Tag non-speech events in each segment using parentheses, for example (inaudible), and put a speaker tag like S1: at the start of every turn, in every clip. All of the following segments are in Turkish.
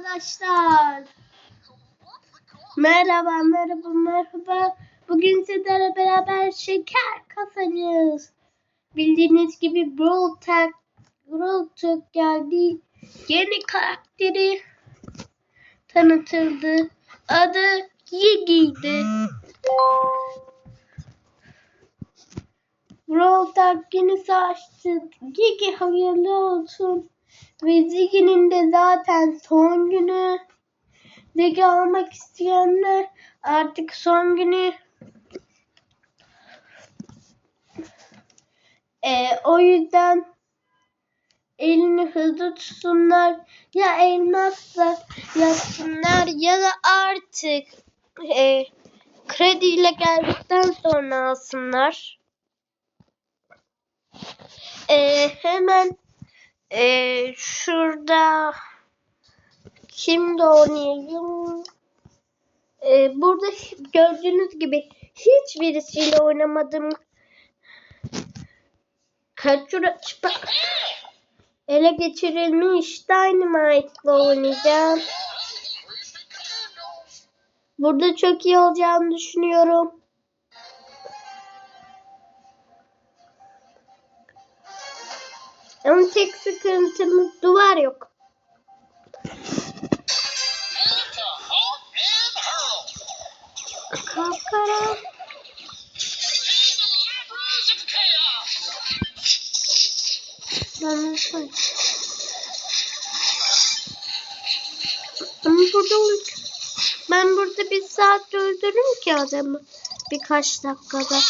S1: arkadaşlar. Merhaba, merhaba, merhaba. Bugün sizlerle beraber şeker kasacağız. Bildiğiniz gibi Brawl Tag, Brawl Tag geldi. Yeni karakteri tanıtıldı. Adı Yigi'ydi. Brawl Tag yenisi açtı. Gigi hayırlı olsun. Ve Ziggy'nin de zaten son günü. Ziggy almak isteyenler artık son günü. Ee, o yüzden elini hızlı tutsunlar. Ya elmasla yapsınlar ya da artık e, krediyle geldikten sonra alsınlar. Ee, hemen ee, şurada kimde oynayayım? Ee, burada gördüğünüz gibi hiçbirisiyle oynamadım. Kaçura çıpa ele geçirilmiş Dynamite'la oynayacağım. Burada çok iyi olacağını düşünüyorum. Ama tek sıkıntımız duvar yok. Kapkara. Ben nasıl? Ama burada olur. Ben burada bir saat öldürürüm ki adamı. Birkaç dakikada.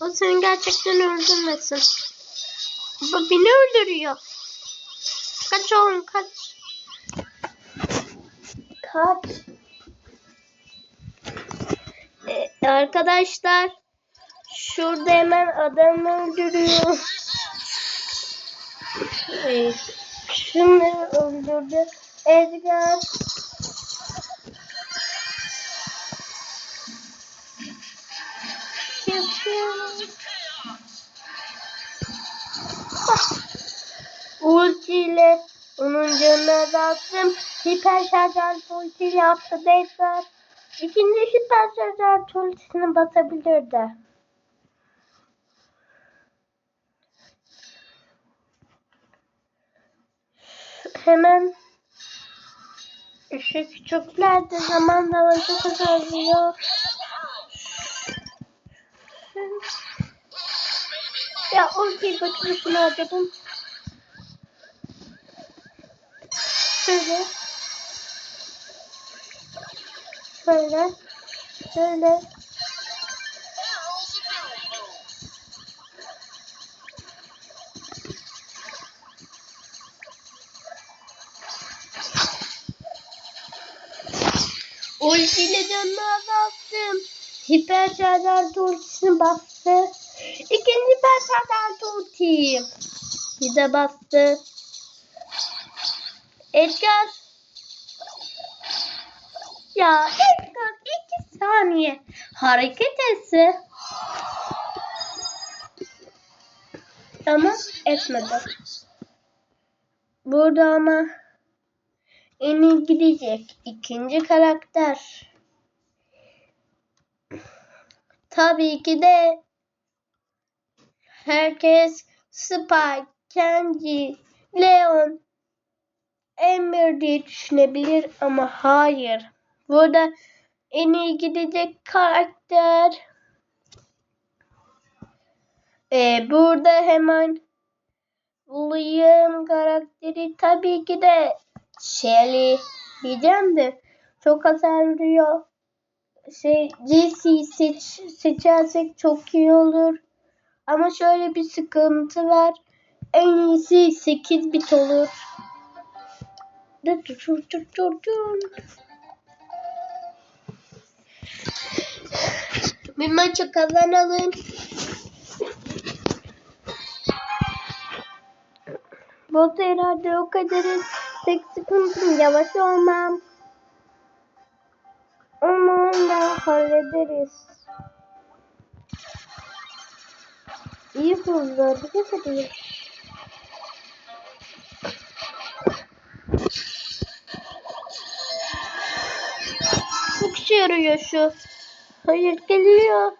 S1: O seni gerçekten öldürmesin. Bu beni öldürüyor. Kaç oğlum kaç. Kaç. Ee, arkadaşlar şurada hemen adam öldürüyor. Ee, şunu öldürdü. Edgar. Yapıyorum. Ultiyle onun canını azalttım. Hiper şarjör ulti yaptı Edgar. İkinci hiper şarjör ultisini basabilirdi. Hemen şu küçükler de zaman zaman çok azalıyor. Ya ultiyi bakmışını harcadım. Şöyle. Şöyle. Şöyle. Ultiyle canını azalttım. Hiper şarjör ultisini bastı. İkinci hiper şarjör ulti. Bir de bastı. Edgar. Ya Edgar iki saniye hareket etse. Ama etmedi. Burada ama en iyi gidecek ikinci karakter. Tabii ki de herkes Spike, Kenji, Leon, Ember diye düşünebilir ama hayır. Burada en iyi gidecek karakter. Ee, burada hemen bulayım karakteri tabii ki de Shelly diyeceğim de çok hasar vuruyor. Şey, GC seç, seçersek çok iyi olur. Ama şöyle bir sıkıntı var. En iyisi 8 bit olur. Bir maçı kazanalım. Bot herhalde o kadarız. Tek sıkıntım yavaş olmam. Ama da hallederiz. İyi hızlı hareket ediyor. Görüyor şu. Hayır geliyor.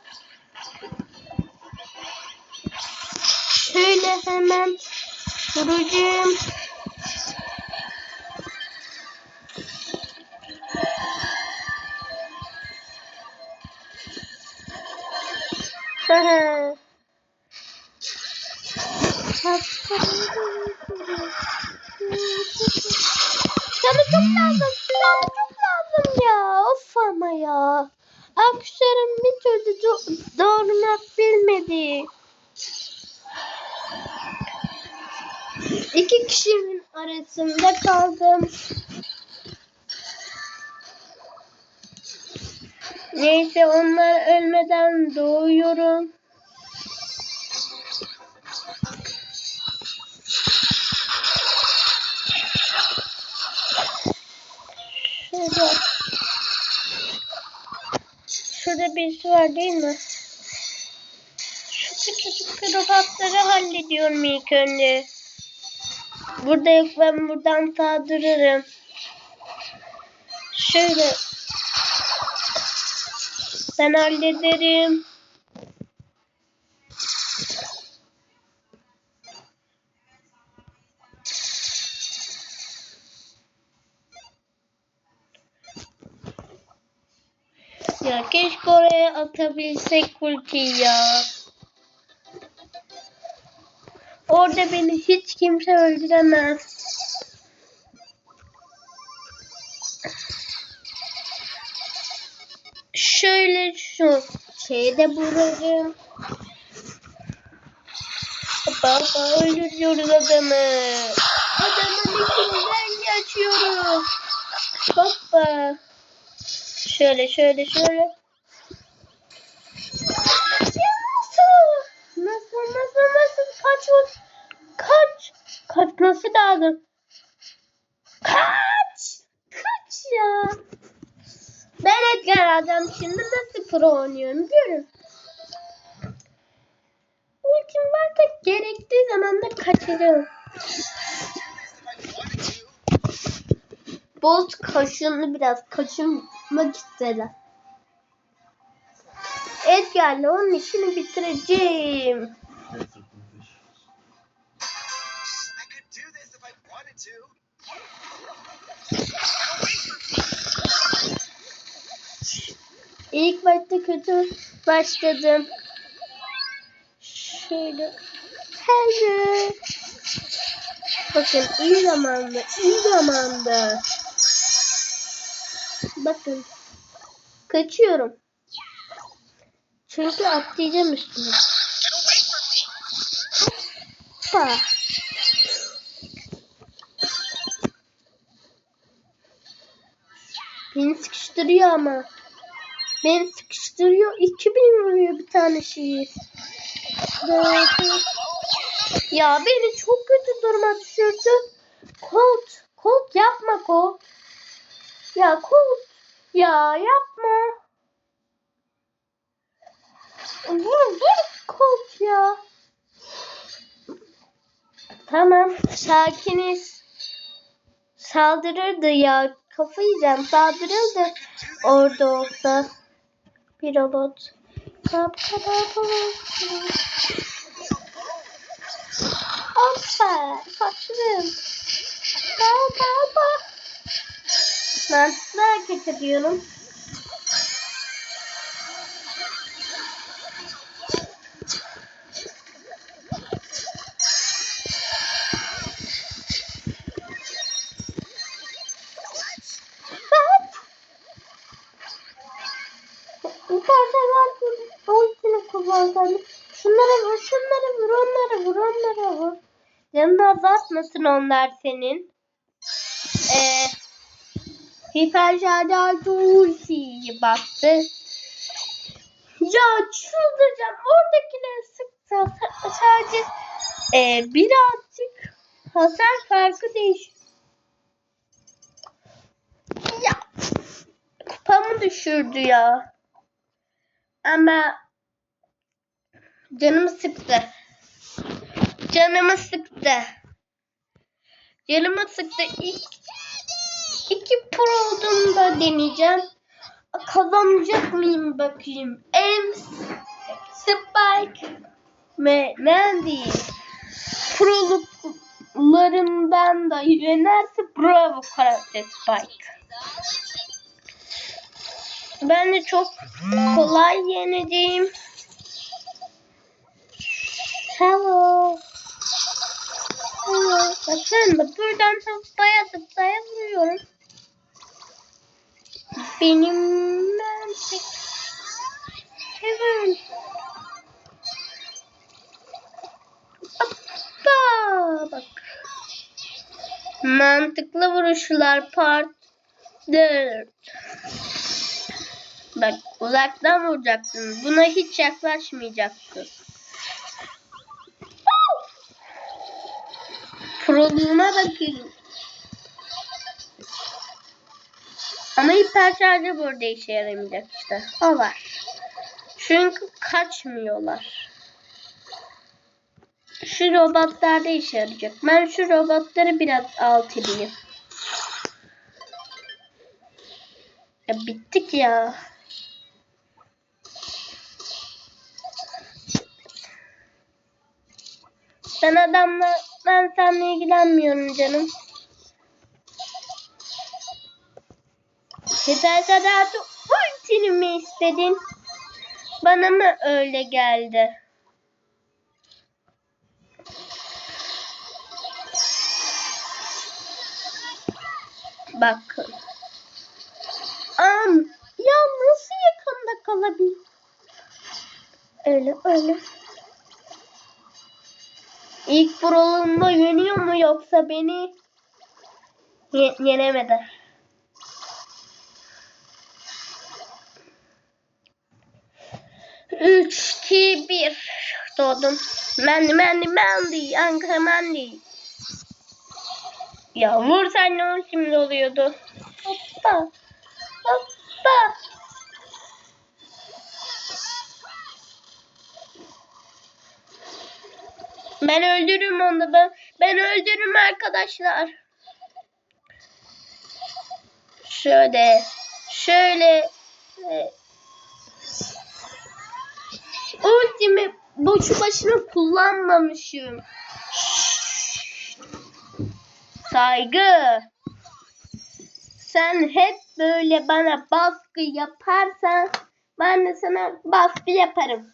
S1: Şöyle hemen vuracağım. Sana çok lazım. Ya. Akşarım bir türlü do- doğurmak bilmedi. İki kişinin arasında kaldım. Neyse onlar ölmeden doğuyorum. Birisi var değil mi? Şu küçücük robotları hallediyorum ilk önce. Burada yok ben buradan saldırırım. Şöyle. Ben hallederim. Ya keşke oraya atabilsek ultiyi ya. Orada beni hiç kimse öldüremez. Şöyle şu şeyde vurarım. Baba öldürüyoruz adamı. Adamın içinden geçiyoruz. Hoppa. Şöyle şöyle şöyle. Nasıl? Nasıl nasıl nasıl kaç? Kaç? Kaç nasıl lazım? Kaç! Kaç ya! Ben Edgar adam şimdi nasıl pro oynuyorum görün. Ultim var da gerektiği zaman da kaçırıyorum. Bolt kaşınlı biraz kaşınmak istedi. Edgar'la onun işini bitireceğim. İlk başta kötü başladım. Şöyle. Hello. Bakın iyi zamanda, iyi zamanda. Bakın. Kaçıyorum. Çünkü atlayacağım üstüne. Hoppa. Beni sıkıştırıyor ama. Beni sıkıştırıyor. 2000 vuruyor bir tane şeyi. Ya beni çok kötü duruma düşürdü. Colt. Colt yapma Colt. Ya Colt. Ya yapma. Vur vur Colt ya. Tamam sakiniz. Saldırırdı ya. Kafa yiyeceğim. Saldırırdı. Orada olsa. Bir robot. Hoppa. Kaçırım. Kal kal size hareket ediyorum. İstersen ben ultini kullansam. Şunlara vur, şunlara vur, onlara vur, onlara vur. Canını azaltmasın onlar senin. Ee, hiper şarjı ultiyi baktı. Ya çıldıracağım. Oradakileri sıksa sadece e, birazcık hasar farkı değiş. Ya kupamı düşürdü ya. Ama canımı sıktı. Canımı sıktı. Canımı sıktı. İlk iki pro olduğumda deneyeceğim. kazanacak mıyım bakayım. Ems, Spike ve Mandy proluklarından da yenerse bravo karakter Spike. Ben de çok kolay yeneceğim. Hello. Hello. Bakın bak buradan zıplaya zıplaya vuruyorum. Benim mantık. Heaven. Hoppa bak. Mantıklı vuruşlar part 4. Bak uzaktan vuracaksın. Buna hiç yaklaşmayacaksın. Proluğuna bakayım. Ama hiper şarjı burada işe yaramayacak işte. O var. Çünkü kaçmıyorlar. Şu robotlarda işe yarayacak. Ben şu robotları biraz alt edeyim. Ya bittik ya. Ben adamla ben seninle ilgilenmiyorum canım. Hiper Sadat'ı ultini mi istedin? Bana mı öyle geldi? Bakın. Am, ya nasıl yakında kalabilir? Öyle öyle. İlk prologunda yeniyor mu yoksa beni Ye- yenemedi. Üç, iki, bir. Doğdum. Mendi, mendi, mendi. Ankara mendi. Ya vursan ne olur şimdi oluyordu. Hoppa. Hoppa. Ben öldürürüm onu ben. Ben öldürürüm arkadaşlar. Şöyle. Şöyle. Ultimi boşu başına kullanmamışım. Saygı. Sen hep böyle bana baskı yaparsan ben de sana baskı yaparım.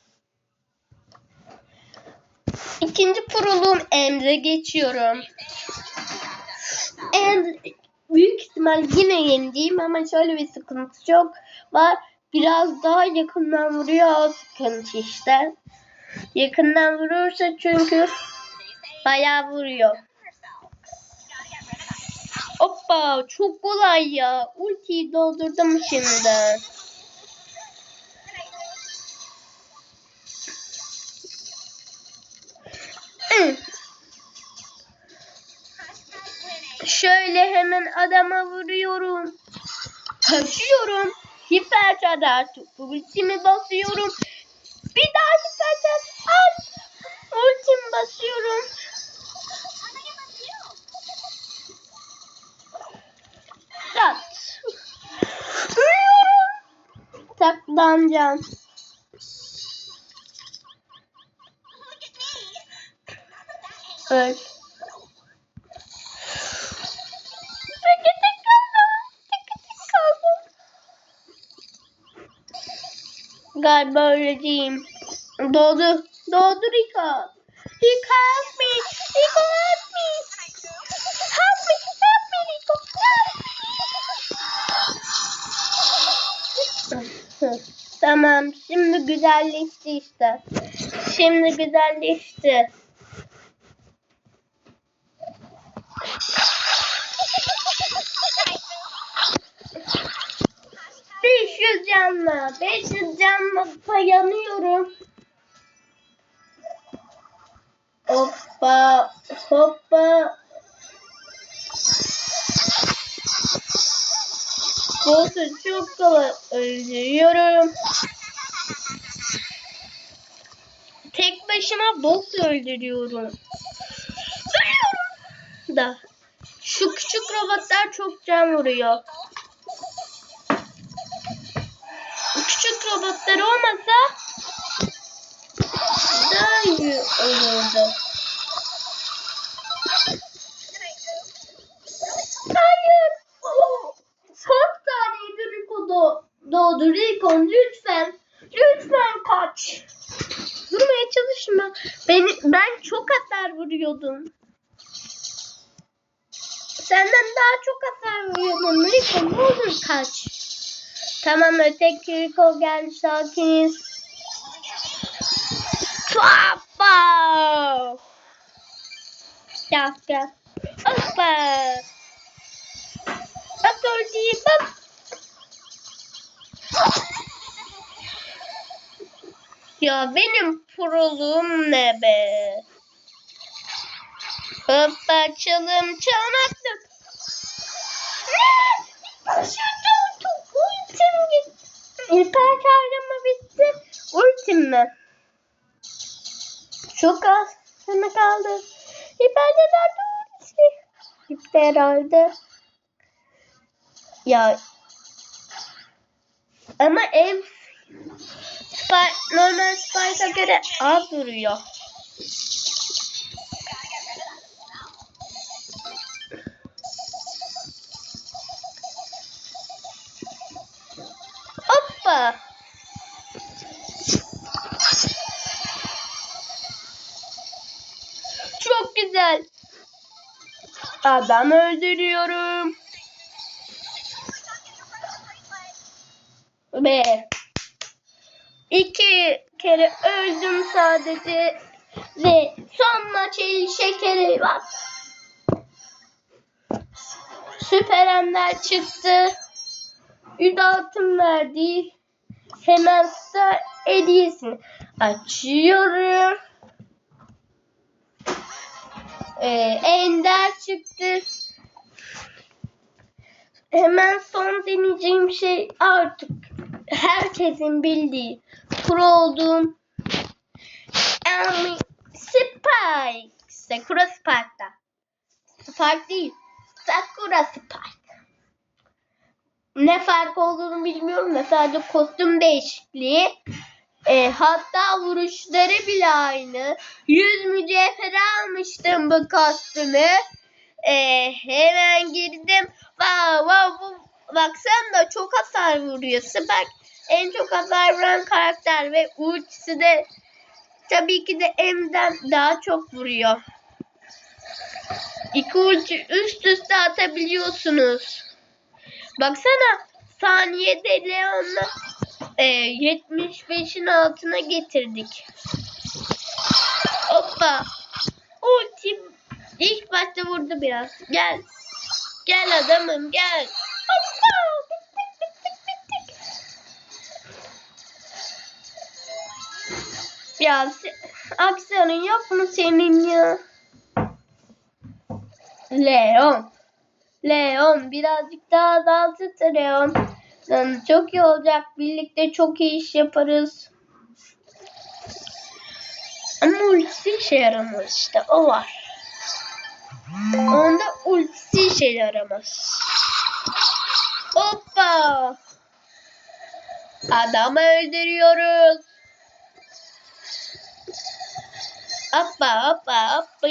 S1: İkinci kurulum emre geçiyorum. En büyük ihtimal yine yeneceğim ama şöyle bir sıkıntı çok var. Biraz daha yakından vuruyor sıkıntı işte. Yakından vurursa çünkü bayağı vuruyor. Hoppa çok kolay ya. Ultiyi doldurdum şimdi. Şöyle hemen adama vuruyorum. Kaçıyorum. Hiper çadar ultimi basıyorum. Bir daha hiper çadar. Al. Ultimi basıyorum. Tat. Ölüyorum. Saklanacağım. Öl. Galiba öleceğim. Doğdu. Doğdu Rika. Rika help me. Rika help me. Help me. Help me me. (laughs) tamam. Şimdi güzelleşti işte. Şimdi güzelleşti. Beş yüz canlı. Beş yüz canlı dayanıyorum. Hoppa. Hoppa. Boss'u çok kolay öldürüyorum. Tek başıma boss öldürüyorum. Da. Şu küçük robotlar çok can vuruyor. Robotları olmasa daha iyi olurdu. Hayır. Son saniyede Rico do doğdu. Rico lütfen. Lütfen kaç. Vurmaya çalışma. Beni, ben çok hasar vuruyordum. Senden daha çok hasar vuruyordum. Rico ne olur kaç. Tamam öteki Rico geldi sakiniz. Hoppa. Gel gel. Hoppa. Bak orada bak. Ya benim proluğum ne be? Hoppa çalım çalmaktım. Ne? Başardım. Çok ultim gitti. İlper çağrımı bitti. Ultim mi? Çok az. Sana kaldı. İlper'de nerede ulti? Gitti herhalde. Ya ama ev normal Spike'a göre az vuruyor. Çok güzel. Adam öldürüyorum. Ve iki kere öldüm sadece. Ve son maç el şekeri bak. Süper Ender çıktı. 100 altın verdi. Hemen star hediyesini açıyorum. Ee, Ender çıktı. Hemen son deneyeceğim şey artık herkesin bildiği pro olduğum Ami Spike. Sakura Spike'da. Spike değil. Sakura Spike. Ne fark olduğunu bilmiyorum da sadece kostüm değişikliği. E, hatta vuruşları bile aynı. 100 mücevher almıştım bu kostümü. E, hemen girdim. Wow, wow, bu, baksana çok hasar vuruyor. Spike en çok hasar vuran karakter ve ultisi de tabii ki de M'den daha çok vuruyor. İki ulti üst üste atabiliyorsunuz. Baksana saniyede Leon'la e, 75'in altına getirdik. Hoppa. Ultim ilk başta vurdu biraz. Gel. Gel adamım gel. Hoppa. Ya aksiyonun yok mu senin ya? Leon. Leon birazcık daha azaltıt Leon. Yani çok iyi olacak. Birlikte çok iyi iş yaparız. Ama ultisi işe yaramaz işte. O var. Onda ultisi işe yaramaz. Hoppa. Adamı öldürüyoruz. Hoppa hoppa hoppa.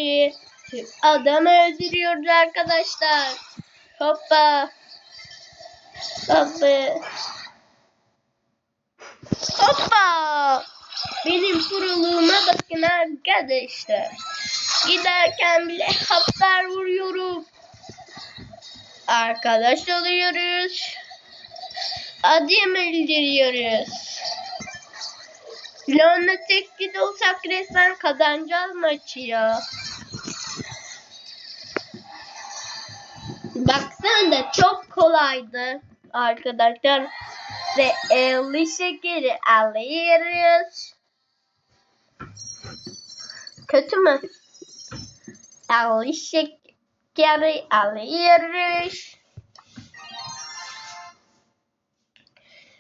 S1: Adamı öldürüyoruz arkadaşlar. Hoppa. Hoppa. Hoppa. Benim kuruluğuma bakın arkadaşlar. Giderken bile haplar vuruyorum. Arkadaş oluyoruz. Adım öldürüyoruz. Leon'la tek olsak resmen kazanacağız maçı ya. Baksana da çok kolaydı arkadaşlar. Ve 50 şekeri alıyoruz. Kötü mü? 50 şekeri alıyoruz.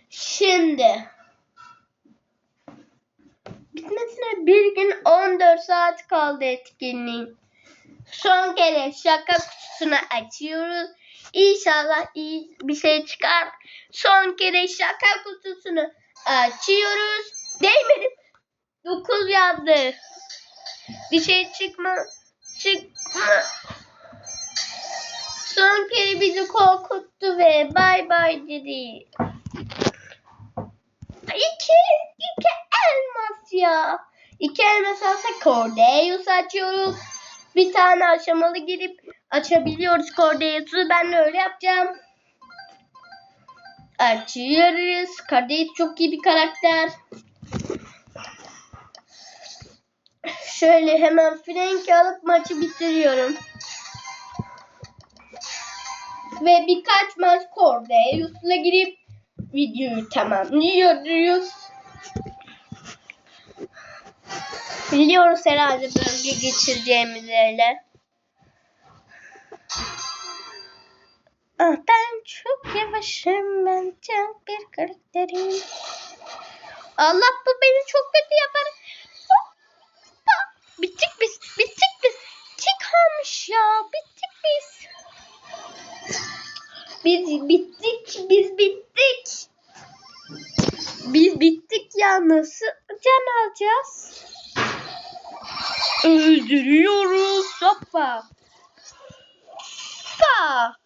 S1: Şimdi bitmesine bir gün 14 saat kaldı etkinliğin. Son kere şaka kutusunu açıyoruz. İnşallah iyi bir şey çıkar. Son kere şaka kutusunu Açıyoruz. Değmedim. 9 yazdı. Bir şey çıkma. Çıkma. Son kere bizi korkuttu ve bay bay dedi. İki, iki elmas ya. İki elmas alsak Cordeus açıyoruz. Bir tane aşamalı girip açabiliyoruz Cordeus'u. Ben de öyle yapacağım. Açıyoruz. Cordeus çok iyi bir karakter. Şöyle hemen Frank'i alıp maçı bitiriyorum. Ve birkaç maç Cordeus'la girip videoyu tamamlıyoruz. Biliyoruz herhalde bölge geçireceğimizi öyle. Ah, ben çok yavaşım ben çok bir karakterim. Allah bu beni çok kötü yapar. Bittik biz. Bittik biz. Tik olmuş ya. Bittik biz. Biz bittik. Biz bittik. Biz bittik ya. Nasıl can alacağız? Öldürüyoruz. Hoppa. Hoppa.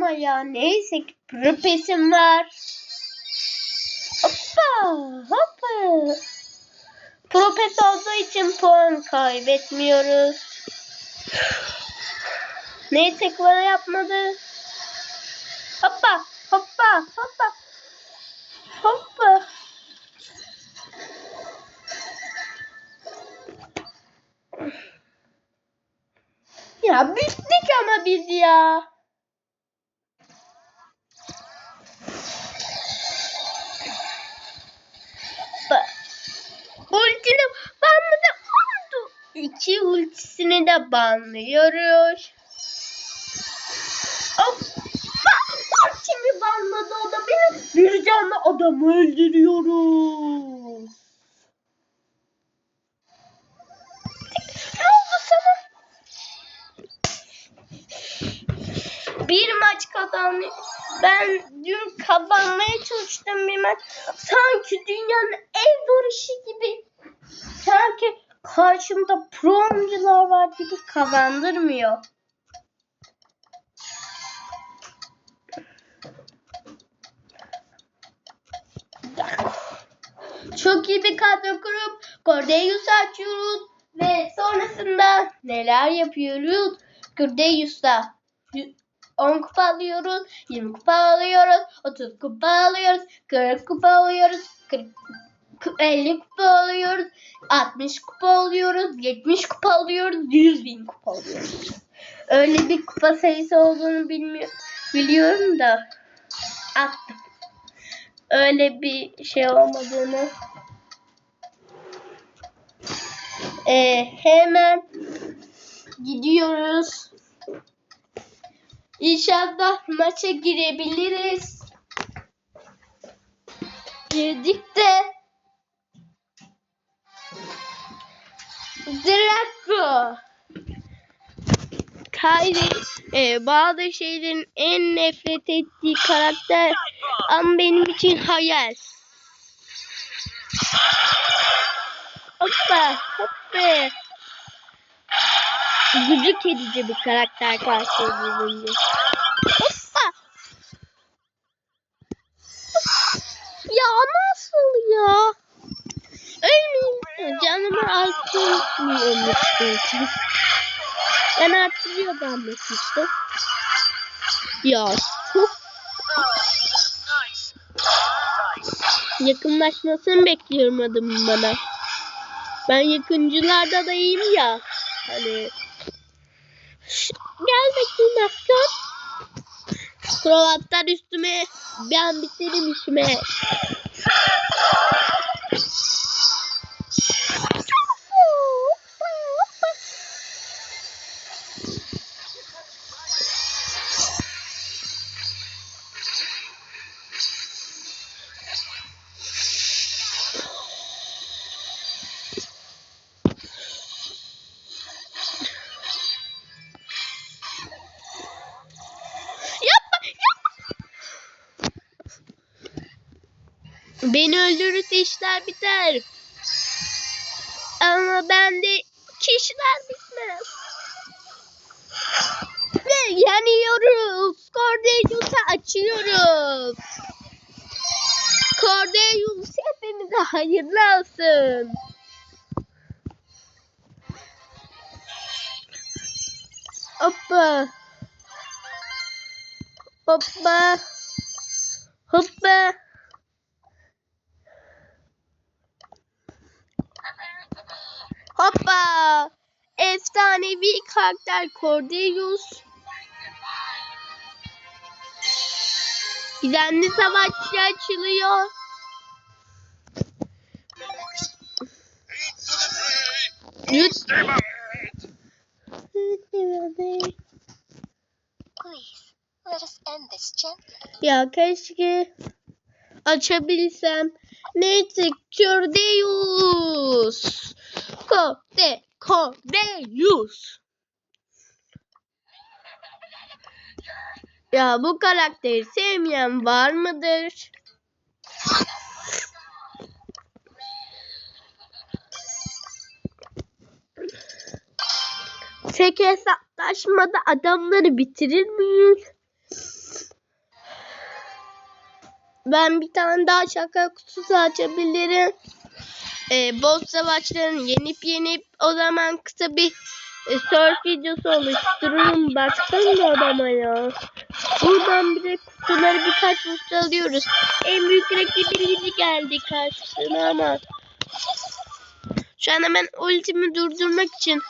S1: Ama ya neyse ki propesim var. Hoppa hoppa. Propes olduğu için puan kaybetmiyoruz. Neyse ki bana yapmadı. Hoppa hoppa hoppa. Ya bittik ama biz ya. Ultini banladı oldu. İki ultisini de banlıyoruz. Hoppa! Ultimi banladı o da benim. Bir canlı adamı öldürüyoruz. Ne oldu sana? bir maç kazandı. Ben dün kazanmaya çalıştım bir maç. Sanki dünyanın en zor işi gibi. Sanki karşımda pro oyuncular var gibi kazandırmıyor. Çok iyi bir kadro kurup Cordeus açıyoruz ve sonrasında neler yapıyoruz? Cordeus'ta 10 kupa alıyoruz, 20 kupa alıyoruz, 30 kupa alıyoruz, 40 kupa alıyoruz, 40, 50 kupa alıyoruz, 60 kupa alıyoruz, 70 kupa alıyoruz, 100 bin kupa alıyoruz. Öyle bir kupa sayısı olduğunu bilmiyorum, biliyorum da attım. Öyle bir şey olmadığını. Ee, hemen gidiyoruz. İnşallah maça girebiliriz. Girdik de Draco Kyrie e, bazı şeylerin en nefret ettiği karakter ama benim için hayal. Hoppa hoppa. Gıcık edici bir karakter karşılaşınca. Hoppa. Ya nasıl ya? Ölmeyeyim. Canımı arttırmıyormuştum. Ben arttırıyor zannetmiştim. Ya çok yakınlaşmasını bekliyorum adamın bana. Ben yakıncılarda da iyiyim ya. Hani gel bakayım asker. Kravatlar üstüme. Ben biterim işime. Beni öldürürse işler biter. Ama bende kişiler bitmez. Ve yanıyoruz. Cordelius'u açıyoruz. Cordelius hepimize hayırlı olsun. Hoppa. Hoppa. Hoppa. Hoppa. Efsanevi karakter Cordelius. Gizemli savaşçı açılıyor.
S2: Gently.
S1: Ya keşke açabilsem. Neyse Cordeus. Kode, Cordeus. Ya bu karakteri sevmeyen var mıdır? Tek hesaplaşmada adamları bitirir miyiz? Ben bir tane daha şaka kutusu açabilirim. Ee, boss savaşlarını yenip yenip o zaman kısa bir e, surf videosu oluştururum. Baksana adama ya. Buradan bir de kutuları birkaç kutu alıyoruz. En büyük rakibimiz geldi karşısına ama. Şu an hemen ultimi durdurmak için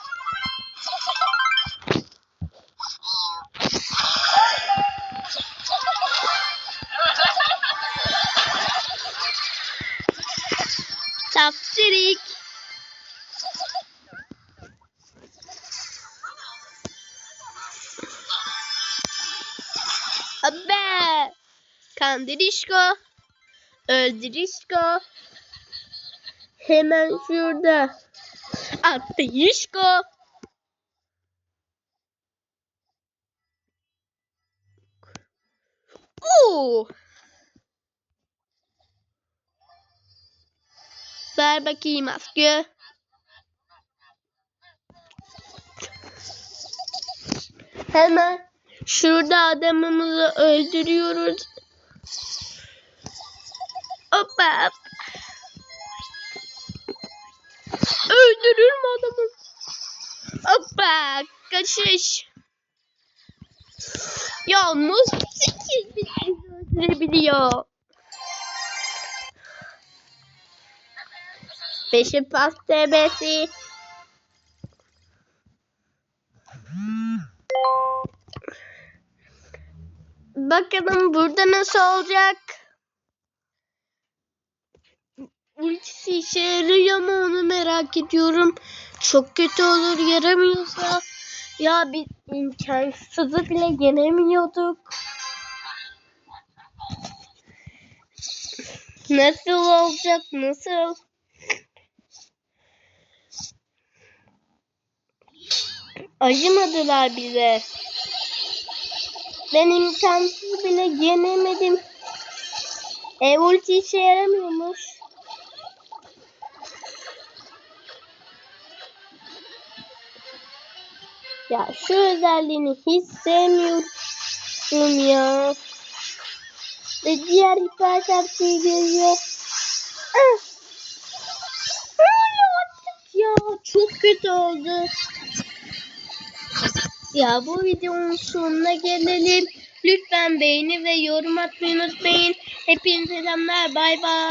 S1: Kandilişko. Öldürişko. Hemen şurada. Atlayışko. Oo. Ver bakayım askı. Hemen şurada adamımızı öldürüyoruz. Hoppa. hop. Öldürür mü adamı? Hoppa. Kaçış. Ya nasıl sekiz bizi öldürebiliyor? Beşi pas TB'si. Bakalım burada nasıl olacak? Ultisi işe yarıyor mu onu merak ediyorum. Çok kötü olur yaramıyorsa. Ya biz imkansızı bile yenemiyorduk. Nasıl olacak? Nasıl? Acımadılar bize. Ben imkansız bile yenemedim. E ulti işe yaramıyormuş. Ya şu özelliğini hiç sevmiyorum ya. Ve diğer hiper! Öyle artık ya. Çok kötü oldu. Ya bu videonun sonuna gelelim. Lütfen beğeni ve yorum atmayı unutmayın. Hepinize selamlar. Bay bay.